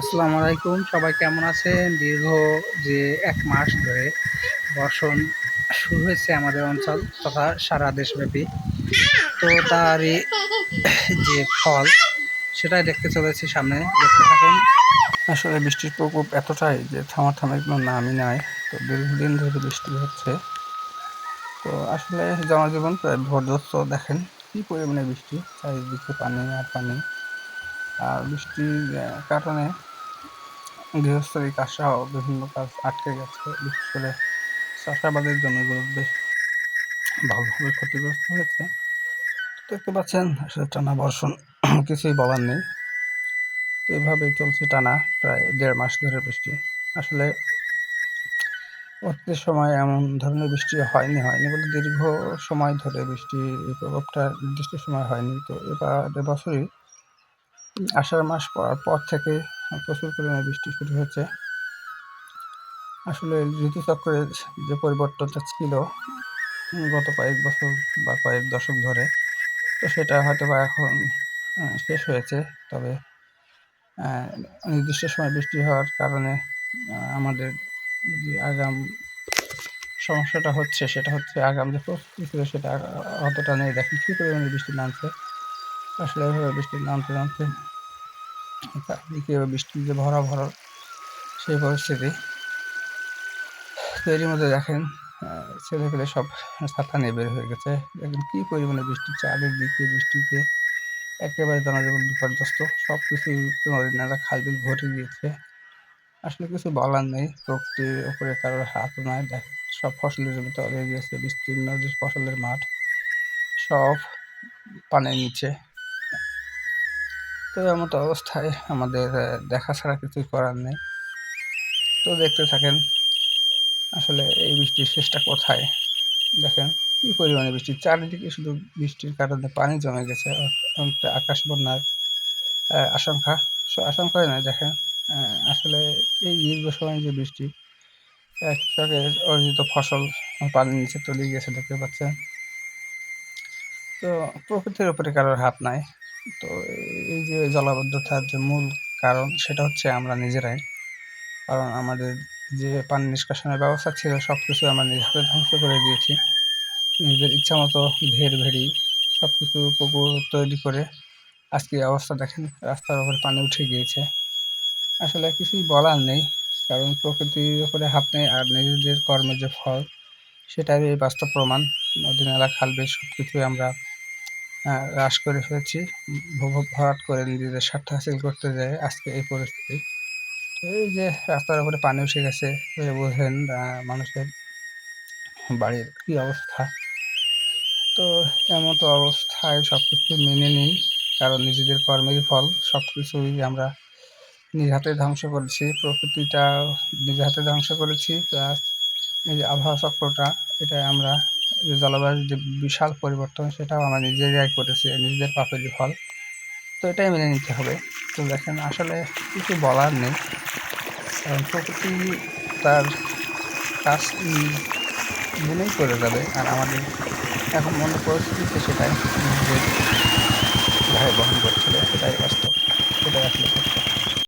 আসসালামু আলাইকুম। সবাই কেমন আছেন? দীর্ঘ যে এক মাস ধরে বর্ষণ শুরু হয়েছে আমাদের অঞ্চল তথা সারা দেশব্যাপী। তো তারই যে ফল, সেটাই দেখতে চলেছি সামনে। দেখতে থাকুন। আসলে বৃষ্টির প্রকোপ এতটাই যে থামা থামার কোনো নামই নাই। তো দীর্ঘদিন ধরে বৃষ্টি হচ্ছে। তো আসলে জনজীবন প্রায় ভরদস্ত। দেখেন কী পরিমাণে বৃষ্টি, চারিদিকে পানি আর পানি। আর বৃষ্টির কারণে গৃহস্থলী কাজসহ বিভিন্ন কাজ আটকে গেছে, বিশেষ করে চাষাবাদের জমিগুলো বেশ ভালোভাবে ক্ষতিগ্রস্ত হয়েছে। দেখতে পাচ্ছেন, আসলে টানা বর্ষণ, কিছুই বলার নেই। তো এইভাবেই চলছে টানা প্রায় দেড় মাস ধরে বৃষ্টি। আসলে অতীতের সময় এমন ধরনের বৃষ্টি হয়নি হয়নি বলে দীর্ঘ সময় ধরে বৃষ্টি এই প্রভাবটা নির্দিষ্ট সময় হয়নি। তো এবার এবছরই আষাঢ় মাস পর থেকে প্রচুর পরিমাণে বৃষ্টি শুরু হয়েছে। আসলে ঋতুচক্রের যে পরিবর্তনটা ছিল গত কয়েক বছর বা কয়েক দশক ধরে, তো সেটা হয়তো বা এখন শেষ হয়েছে। তবে নির্দিষ্ট সময় বৃষ্টি হওয়ার কারণে আমাদের যে আগাম সমস্যাটা হচ্ছে, সেটা হচ্ছে আগাম যে প্রস্তুতি ছিল, সেটা অতটা নেই। দেখেন কী পরিমাণে বৃষ্টি নামছে। আসলে এভাবে বৃষ্টি নামতে নামতে চারদিকে বৃষ্টি যে ভরা ভরা সেই পরিস্থিতি। তো এরই মধ্যে দেখেন ছেলেপেলে সব ছাতা নিয়ে বের হয়ে গেছে। দেখেন কী পরিমাণে বৃষ্টি, চারিদিকে বৃষ্টিতে একেবারে জনজীবন বিপর্যস্ত সব কিছুই নদী খাল বিল ভরে গিয়েছে। আসলে কিছু বলার নেই, প্রকৃতির ওপরে কারোর হাত নয় দেখ, সব ফসলের জমিতে অলে গিয়েছে, বিস্তীর্ণ যে ফসলের মাঠ, সব পানির নিচে। তো এমন অবস্থায় আমাদের দেখা ছাড়া কিছুই করার নেই। তো দেখতে থাকেন, আসলে এই বৃষ্টির শেষটা কোথায়? দেখেন, কী পরিমাণে বৃষ্টি? চারিদিকে শুধু বৃষ্টির কারণে পানি জমে গেছে আকাশ বন্যার আশঙ্কা। আশঙ্কায় নয়, দেখেন আসলে এই দীর্ঘ সময় যে বৃষ্টি কৃষকের অর্জিত ফসল পানির নিচে তলে গেছে, দেখতে পাচ্ছেন। তো প্রকৃতির উপরে কারোর হাত নাই। তো এই যে জলাবদ্ধতার যে মূল কারণ, সেটা হচ্ছে আমরা নিজেরাই। কারণ আমাদের যে পানি নিষ্কাশনের ব্যবস্থা ছিল সব কিছু আমরা নিজ হাতে ধ্বংস করে দিয়েছি। নিজের ইচ্ছা মতো ভের ভেড়ি সব কিছু পুকুর তৈরি করে আজকে অবস্থা দেখেন, রাস্তার উপরে পানি উঠে গিয়েছে। আসলে কিছুই বলার নেই, কারণ প্রকৃতির উপরে হাত নেই আর নিজেদের কর্মের যে ফল, সেটারই বাস্তব প্রমাণ। নদী নালা খাল, বিল সব কিছুই আমরা হ্রাস করে ফেলেছি ভরাট করে নিজেদের স্বার্থ হাসিল করতে যায় আজকে এই পরিস্থিতি। এই যে রাস্তার উপরে পানি উঠে গেছে বোঝেন মানুষের বাড়ির কি অবস্থা? তো এমতো অবস্থায় সব কিছু মেনে নিই কারণ নিজেদের কর্মের ফল সব কিছুই আমরা নিজ হাতে ধ্বংস করেছি প্রকৃতিটা নিজ হাতে ধ্বংস করেছি, প্লাস এই যে আবহাওয়া চক্রটা এটা আমরা যে জলবায়ুর যে বিশাল পরিবর্তন, সেটাও আমরা নিজেরাই করেছি, নিজেদের পাপেরই ফল, তো এটাই মেনে নিতে হবে। তো দেখেন, আসলে কিছু বলার নেই। কারণ প্রকৃতি তার কাজ মেনেই করে যাবে, আর আমাদের এখন মনে পরিস্থিতিতে সেটাই নিজেদের ভাই বহন করছিল সেটাই বাস্তব, সেটাই আসলে